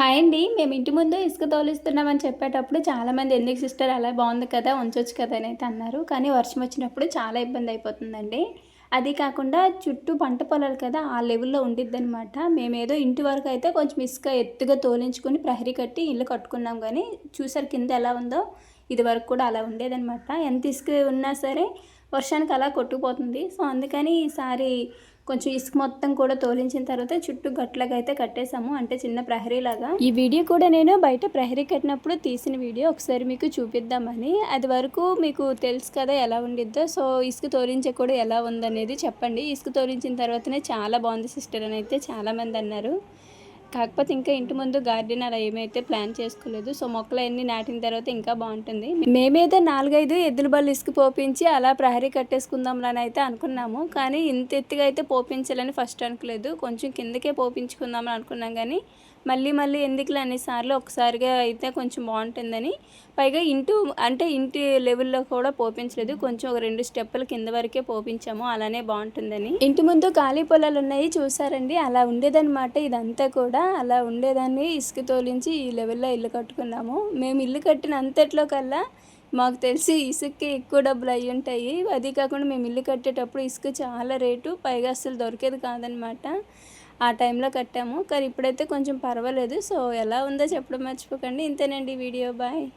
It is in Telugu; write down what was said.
హాయ్ అండి. మేము ఇంటి ముందు ఇసుక తోలిస్తున్నామని చెప్పేటప్పుడు చాలామంది ఎందుకు సిస్టర్ అలా బాగుంది కదా ఉంచవచ్చు కదా అని అయితే అన్నారు. కానీ వర్షం వచ్చినప్పుడు చాలా ఇబ్బంది అయిపోతుందండి. అది కాకుండా చుట్టూ పంట పొలాలు కదా ఆ లెవెల్లో ఉండిద్ది అనమాట మేమేదో ఇంటి వరకు అయితే కొంచెం ఇసుక ఎత్తుగా తోలించుకొని ప్రహరీ కట్టి ఇల్లు కట్టుకున్నాం కానీ చూసారు కింద ఎలా ఉందో ఇది వరకు కూడా అలా ఉండేదనమాట ఎంత ఇసుక ఉన్నా సరే వర్షానికి అలా కొట్టుకుపోతుంది. సో అందుకని ఈసారి కొంచెం ఇసుక మొత్తం కూడా తోలించిన తర్వాత చుట్టూ గట్లాగా అయితే కట్టేశాము. అంటే చిన్న ప్రహరీ లాగా ఈ వీడియో కూడా నేను బయట ప్రహరీ కట్టినప్పుడు తీసిన వీడియో. ఒకసారి మీకు చూపిద్దామని. అది వరకు మీకు తెలుసు కదా ఎలా ఉండిద్దో. సో ఇసుక తోలించే కూడా ఎలా ఉందనేది చెప్పండి. ఇసుక తోలించిన తర్వాతనే చాలా బాగుంది సిస్టర్ అని అయితే చాలామంది అన్నారు. కాకపోతే ఇంకా ఇంటి ముందు గార్డెన్ అలా ఏమైతే ప్లాన్ చేసుకోలేదు. సో మొక్కలు అన్ని నాటిన తర్వాత ఇంకా బాగుంటుంది. మేమైతే నాలుగైదు ఎద్దుల బళ్ళు ఇసుక పోపించి అలా ప్రహరీ కట్టేసుకుందాంలని అయితే అనుకున్నాము. కానీ ఇంత ఎత్తుగా అయితే పోపించాలని ఫస్ట్ అనుకోలేదు. కొంచెం కిందకే పోపించుకుందామని అనుకున్నాం కానీ మళ్ళీ మళ్ళీ ఎందుకులే అన్నిసార్లు ఒకసారిగా అయితే కొంచెం బాగుంటుందని. పైగా ఇంటూ అంటే ఇంటి లెవెల్లో కూడా పోపించలేదు. కొంచెం ఒక రెండు స్టెప్పుల కింద వరకే పోపించాము. అలానే బాగుంటుందని. ఇంటి ముందు ఖాళీ పొలాలు ఉన్నాయి చూసారండి. అలా ఉండేదన్నమాట ఇదంతా కూడా. అలా ఉండేదాన్ని. ఇసుక తోలించి ఈ లెవెల్లో ఇల్లు కట్టుకున్నాము. మేము ఇల్లు కట్టిన అంతట్లో కల్లా మాకు తెలిసి ఇసుక్కి ఎక్కువ డబ్బులు అయ్యి ఉంటాయి. అది కాకుండా మేము ఇల్లు కట్టేటప్పుడు ఇసుక చాలా రేటు పైగా అసలు దొరికేది కాదనమాట. ఆ టైంలో కట్టాము. కానీ ఇప్పుడైతే కొంచెం పర్వాలేదు. సో ఎలా ఉందో చెప్పడం మర్చిపోకండి. ఇంతేనండి వీడియో. బాయ్.